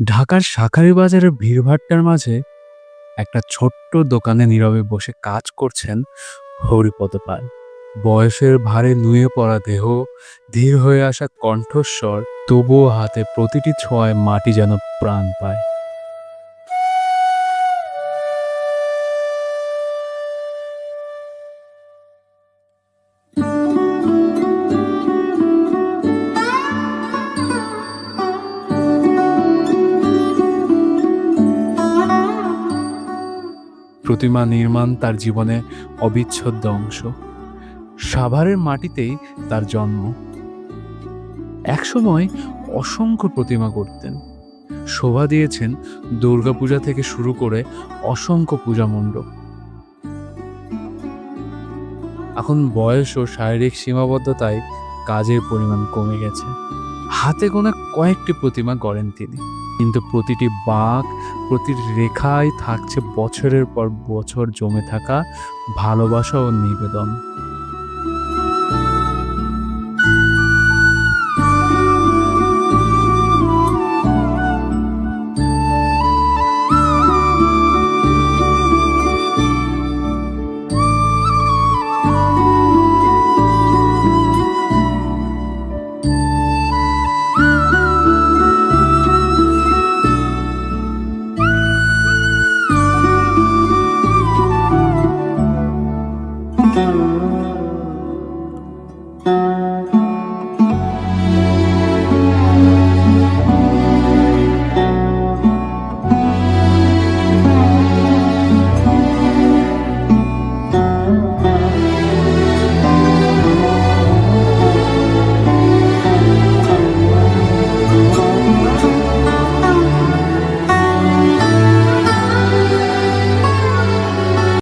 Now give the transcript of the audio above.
ঢাকার শাখারি বাজারের ভিড়ভাট্টার মাঝে একটা ছোট্ট দোকানে নীরবে বসে কাজ করছেন হরিপদ পাল। বয়সের ভারে নুয়ে পড়া দেহ, ধীর হয়ে আসা কণ্ঠস্বর, তবুও হাতে প্রতিটি ছোঁয়ায় মাটি যেন প্রাণ পায়। প্রতিমা নির্মাণ তার জীবনে অবিচ্ছেদ্য অংশ। সাভারের মাটিতেই তার জন্ম। একসময় অসংখ্য প্রতিমা করতেন শোভা দিয়েছেন দুর্গাপূজা থেকে শুরু করে অসংখ্য পূজা মণ্ডপ। এখন বয়স ও শারীরিক সীমাবদ্ধতায় কাজের পরিমাণ কমে গেছে। হাতে গোনা কয়েকটি প্রতিমা গড়েন তিনি। কিন্তু প্রতিটি বাঁক প্রতিটি রেখায় থাকছে বছরের পর বছর জমে থাকা ভালোবাসা ও নিবেদন।